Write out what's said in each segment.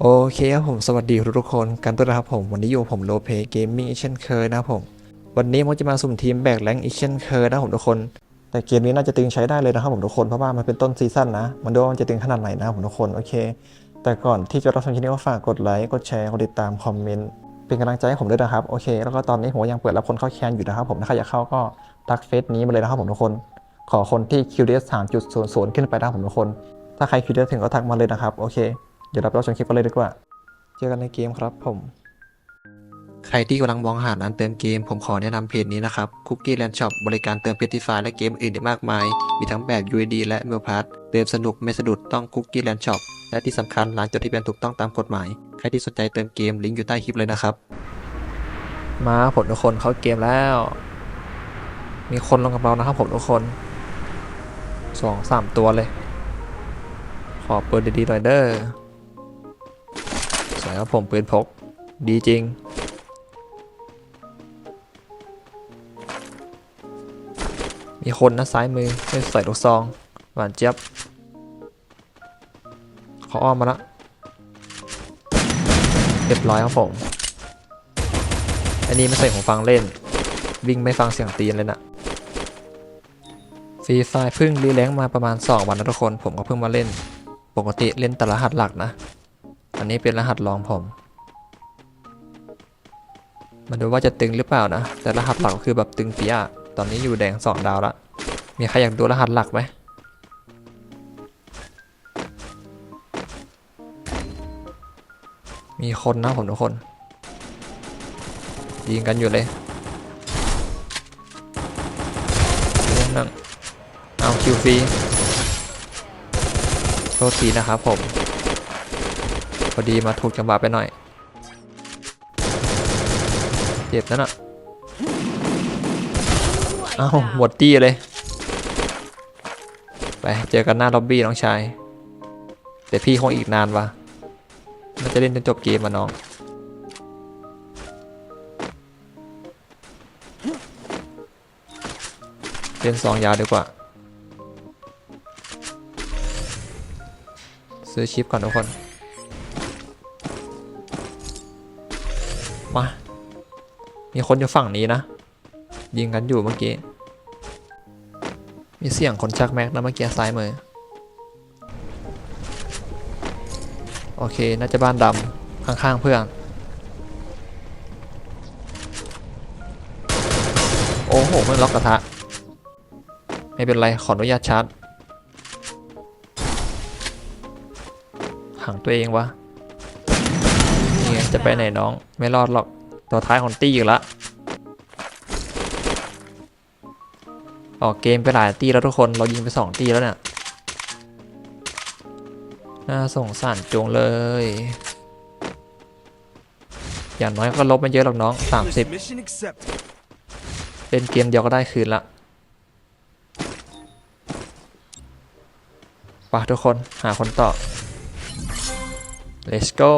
โอเคครับผมสวัสดีทุกๆคนกันต้นนะครับผมวันนี้อยู่ผมโลเปเกมมิ่งอีกเช่นเคยนะครับผม วันนี้ผมจะมาสุ่มทีมแบกแรงอีกเช่นเคยนะครับผมทุกคน แต่เกมนี้น่าจะตึงใช้ได้เลยนะครับผมทุกคนเพราะว่ามันเป็นต้นซีซั่นนะมันดูว่ามันจะตึงขนาดไหนนะครับผมทุกคนโอเค แต่ก่อนที่จะรับชมคลิปนี้ก็ฝากกดไลค์กดแชร์กดติดตามคอมเมนต์เป็นกำลังใจให้ผมด้วยนะครับโอเค แล้วก็ตอนนี้ผมยังเปิดรับคนเข้าแคนอยู่นะครับผมถ้าใครอยากเข้าก็ทักเฟซนี้มาเลยนะครับผมทุกคน ขอคนที่ QDS 3.00ขึ้นไปนะครับผมทุกคน ถ้าใคร QDS ถึงก็ทักมาเลยนะครับโอเค เดี๋ยวเราไปรับชมคลิปกันเลยดีกว่า เจอกันในเกมครับผม ใครที่กำลังมองหาร้านเติมเกม ผมขอแนะนำเพจนี้นะครับ Cookie Land Shop บริการเติมเพชรที่ไฟและเกมอื่นได้มากมาย มีทั้งแบบ UID และ m a i l p a s s เติมสนุกไม่สะดุดต้อง Cookie Land Shop และที่สำคัญร้านจดทะเบียนถูกต้องตามกฎหมาย ใครที่สนใจเติมเกมลิงก์อยู่ใต้คลิปเลยนะครับ มาผมทุกคนเข้าเกมแล้ว มีคนลงกับเรานะครับผมทุกคนสองสามตัวเลย ขอเปิดดีๆหน่อยเด้อ สวยครับผมปืนพก ดีจริง มีคนนะซ้ายมือใส่ลูกซอง หวานเจี๊ยบเขาอ้อมมาละเรียบร้อยครับผม อันนี้ไม่ใส่หูฟังเล่น วิ่งไม่ฟังเสียงตีนเลยนะฟรีไฟเพิ่งรีแลงมาประมาณ 2 วันนะทุกคน ผมก็เพิ่งมาเล่น ปกติเล่นแต่รหัสหลักนะ อันนี้เป็นรหัสรองผมมาดูว่าจะตึงหรือเปล่านะ แต่รหัสหลักคือแบบตึงเปียตอนนี้อยู่แดง2ดาวละ มีใครอยากดูรหัสหลักไหมมีคนนะผมทุกคนยิงกันอยู่เลยนั่งเอาคิวฟรีโทษทีนะครับผม อดีมาถูกจังหวะไปหน่อย เจ็บนั่นอะเอ้าหมดตี้เลย ไปเจอกันหน้าล็อบบี้น้องชาย แต่พี่คงอีกนานวะมันจะเล่นจนจบเกมมาน้องเล่นสองยาวดีกว่า ซื้อชิปก่อนทุกคน มา มีคนอยู่ฝั่งนี้นะ ยิงกันอยู่เมื่อกี้ มีเสียงคนชักแม็กนะเมื่อกี้ซ้ายมือ โอเค น่าจะบ้านดำข้างๆเพื่อน โอ้โหมันล็อกกระทะ ไม่เป็นไร ขออนุญาตชาร์จขังตัวเองวะ จะไปไหนน้อง ไม่รอดหรอก ตัวท้ายของตี้อยู่ละ ออกเกมไปหลายตีแล้วทุกคน เรายิงไปสองตีแล้วเนี่ย น่าสงสารจงเลย อย่างน้อยก็ลบไม่เยอะหรอกน้อง 30เล่นเกมเดียวก็ได้คืนละไปทุกคนหาคนต่อ let's go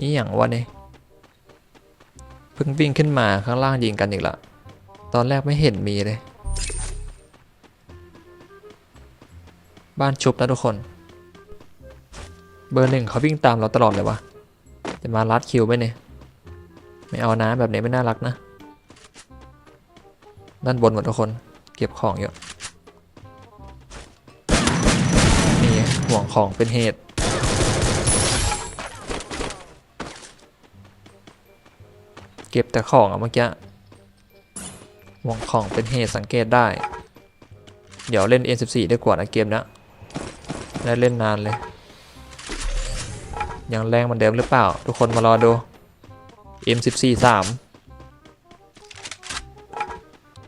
อีหยังวะเนี่ยเพิ่งวิ่งขึ้นมาข้างล่างยิงกันอีกละตอนแรกไม่เห็นมีเลย บ้านชุบนะทุกคน เบอร์หนึ่งเขาวิ่งตามเราตลอดเลยวะจะมาลัดคิวไหมเนี่ยไม่เอานะแบบนี้ไม่น่ารักนะ ด้านบนหมดทุกคน เก็บของอยู่นี่ห่วงของเป็นเหตุ ก็บแต่ของอะเมื่อกี้วงของเป็นเหตุสังเกตได้ เดี๋ยวเล่น N14 ได้กว่านะเกมนะได้เล่นนานเลย ยังแรงเหมือนเดิมหรือเปล่า ทุกคนมารอดู M14 3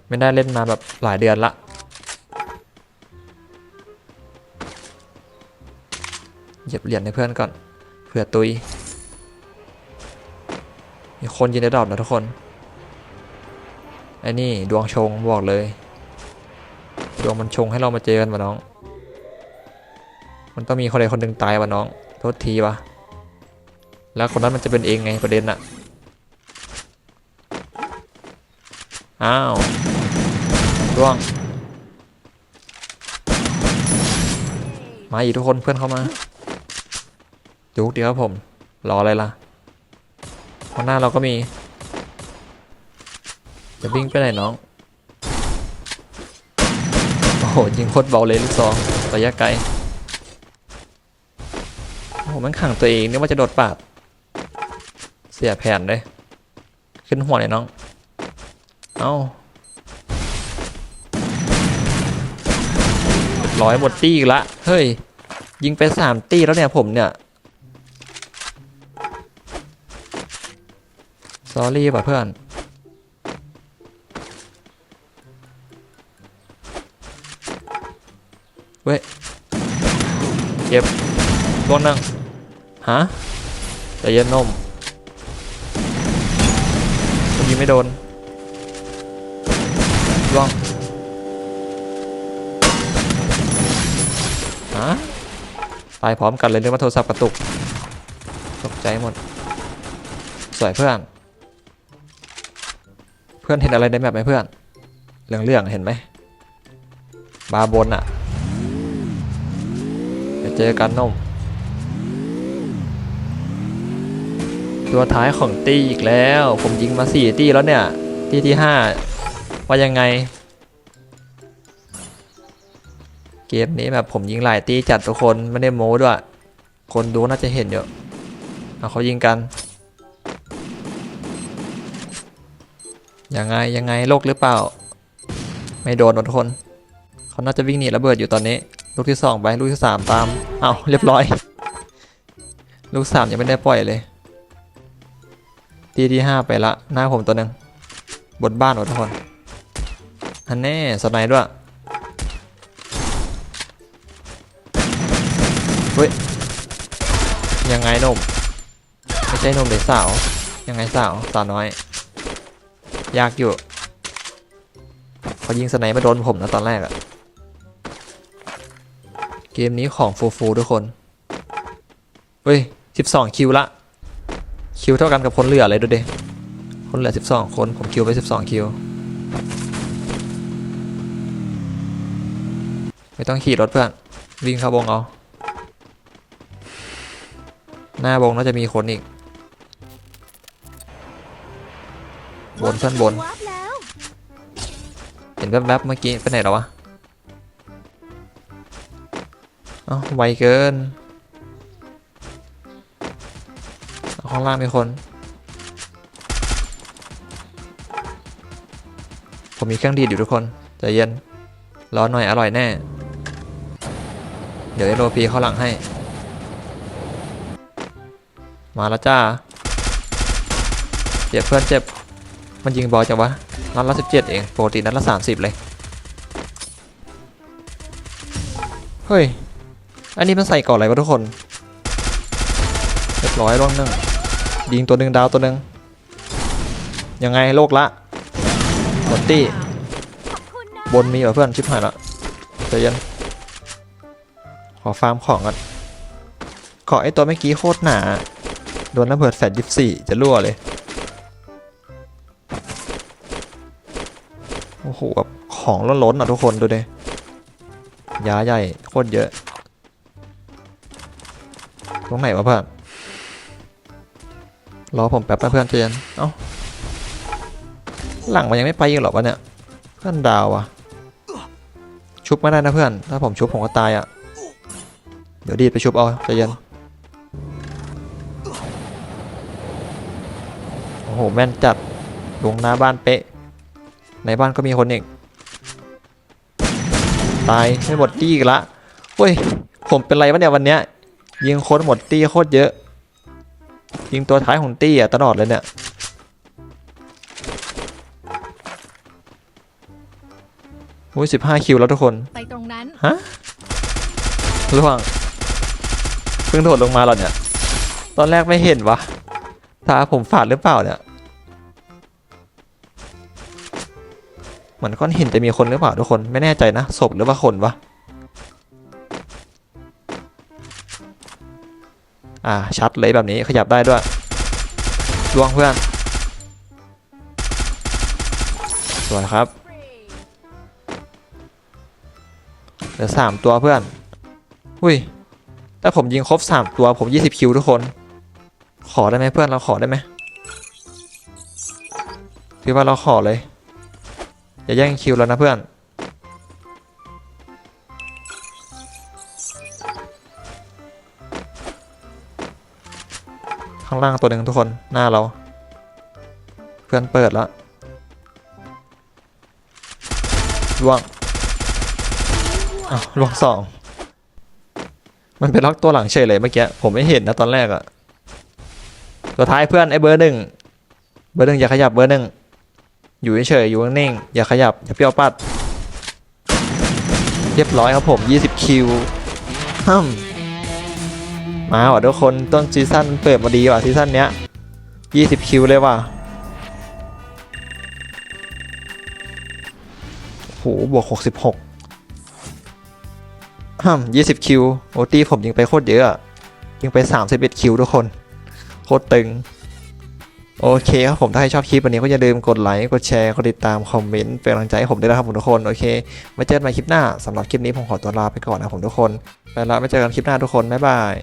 ไม่ได้เล่นมาแบบหลายเดือนละเหยียบเหรียญให้เพื่อนก่อนเผื่อตุย มีคนยินได้ดอกนะทุกคนไอ้นี่ดวงชงบอกเลย ดวงมันชงให้เรามาเจอกันวะน้อง มันต้องมีคนใดคนหนึ่งตายวะน้อง โทษทีวะแล้วคนนั้นมันจะเป็นเองไงประเด็นอะอ้าวร่วง มาอีกทุกคนเพื่อนเข้ามาจุกเดียวครับผม รออะไรล่ะ ข้างหน้าเราก็มี จะวิ่งไปไหนน้อง โอ้โหยิงโคตรเบาเลยลูกซองระยะไกล โอ้โหมันขังตัวเองนึกว่าจะโดดปาด เสียแผนเลย ขึ้นหัวเลยน้อง เอ้าร้อยหมดตี้อีกละ เฮ้ย ยิงไปสามตี้แล้วเนี่ยผมเนี่ย อรี่ป่ะเพื่อน เว้ย เก็บตัวหนึ่งฮะใจเย็นนมยิงไม่โดนล่วงฮะตายพร้อมกันเลยนึกว่าโทรศัพท์กระตุก ตกใจหมด สวยเพื่อน พื่อนเห็นอะไรในแมปไหมเพื่อนเหลืองเห็นไหมบาบนอะไปเจอกันนมตัวท้ายของตีอีกแล้ว ผมยิงมาสี่ตีแล้วเนี่ยตีที่ห้าว่ายังไง เกมนี้แบบผมยิงหลายตีจัดทุกคนไม่ได้โม้ด้วย คนดูน่าจะเห็นอยู่เอาเขายิงกัน ยังไงยังไงโลกหรือเปล่า ไม่โดนหมดทุกคนเขาน่าจะวิ่งหนีระเบิดอยู่ตอนนี้ ลูกที่สองไปลูกที่สามตามเอาเรียบร้อย ลูกสามยังไม่ได้ปล่อยเลย ตีที่ห้าไปละหน้าผมตัวหนึ่งบนบ้านหมดทุกคนอันแน่สไนด์ด้วยเฮ้ยยังไงนมไม่ใช่นมเด็กสาว ยังไงสาวสาวน้อย ยากอยู่เขายิงสไนด์มาโดนผมนะตอนแรกอะเกมนี้ของฟูฟูทุกคน เฮ้ย 12 คิวละ คิวเท่ากันกับคนเหลือเลยดูดิคนเหลือ 12 คน ผมคิวไป 12 คิว ไม่ต้องขี่รถเพื่อน วิ่งเข้าวงเอา หน้าวงน่าจะมีคนอีก บนเพื่อนบน เห็นแวบๆเมื่อกี้ไปไหนแล้ววะเอ้าไวเกินข้างล่างมีคน ผมมีเครื่องดีดอยู่ทุกคนใจเย็น ร้อนหน่อยอร่อยแน่ เดี๋ยวเอโรพีเข้าหลังให้ มาแล้วจ้า เจ็บเพื่อนเจ็บ มันยิงบอลจังวะนัดละสิบเจ็ดเองปกตินัดละสามสิบเลย เฮ้ย อันนี้มันใส่ก่อนอะไรวะทุกคนเรียบร้อยลงหนึ่งยิงตัวหนึ่งดาวตัวหนึ่งยังไงโลกละหมดตี้บนมีเหรอเพื่อนชิบหายละใจเย็นขอฟาร์มของก่อนขอไอตัวเมื่อกี้โคตรหนาโดนระเบิดแฟดยิบสี่จะรั่วเลย โอ้โหแบบของล้นๆอะทุกคนดูดิยาใหญ่โคตรเยอะ ตรงไหนวะเพื่อนรอผมแป๊บนะเพื่อนใจนเอ้าหลังมันยังไม่ไปอีกหรอวะเนี่ยเพื่อนดาวอะชุบไม่ได้นะเพื่อน ถ้าผมชุบผมก็ตายอะเดี๋ยวดีดไปชุบเอาใจเย็นโอ้โหแม่นจัดลงหน้าบ้านเป๊ะ ในบ้านก็มีคนอีกตายไม่หมดตี้อีกละเฮ้ยผมเป็นไรวะเนี่ยวันเนี้ยยิงโคตรหมดตี้โคตรเยอะ ยิงตัวท้ายของตี้อะตลอดเลยเนี่ยอุ้ยสิบห้าคิวแล้วทุกคน ไปตรงนั้น ฮะล่วงเพิ่งโดดลงมาเหรอเนี่ย ตอนแรกไม่เห็นวะตาผมฝาดหรือเปล่าเนี่ย เหมือนก้อนหินจะมีคนหรือเปล่าทุกคนไม่แน่ใจนะศพหรือว่าคนวะอ่าชัดเลยแบบนี้ขยับได้ด้วยล่วงเพื่อนสวยครับเหลือสามตัวเพื่อนอุ้ยถ้าผมยิงครบสามตัวผมยี่สิบคิวทุกคน ขอได้ไหมเพื่อนเราขอได้ไหมถือว่าเราขอเลย อย่าแย่งคิวแล้วนะเพื่อน ข้างล่างตัวหนึ่งทุกคนหน้าเรา เพื่อนเปิดแล้วล่วงอ้าวล่วงสอง มันเป็นล็อกตัวหลังเฉยเลยเมื่อกี้ ผมไม่เห็นนะตอนแรกอะตัวท้ายเพื่อนไอ้เบอร์หนึ่ง เบอร์หนึ่งอย่าขยับเบอร์หนึ่ง อยู่เฉยอยู่นิ่ง อย่าขยับ อย่าเปรี้ยวปัด เรียบร้อยครับผม 20 คิวฮึมมาว่ะทุกคนต้นซีซั่นเปิดมาดีว่ะซีซั่นเนี้ย 20 คิวเลยว่ะโหบวก 66ฮึม20 คิว โอตีผมยิงไปโคตรเยอะอะยิงไป 31 คิวทุกคน โคตรตึง โอเคครับผมถ้าใครชอบคลิปวันนี้ก็อย่าลืมกดไลค์ กดแชร์ กดติดตาม คอมเมนต์ เป็นกำลังใจให้ผมด้วยนะครับผมทุกคน โอเคไว้เจอกันใหม่คลิปหน้าสำหรับคลิปนี้ผมขอตัวลาไปก่อนนะครับผมทุกคน ไปแล้วไว้เจอกันคลิปหน้าทุกคน บ๊ายบาย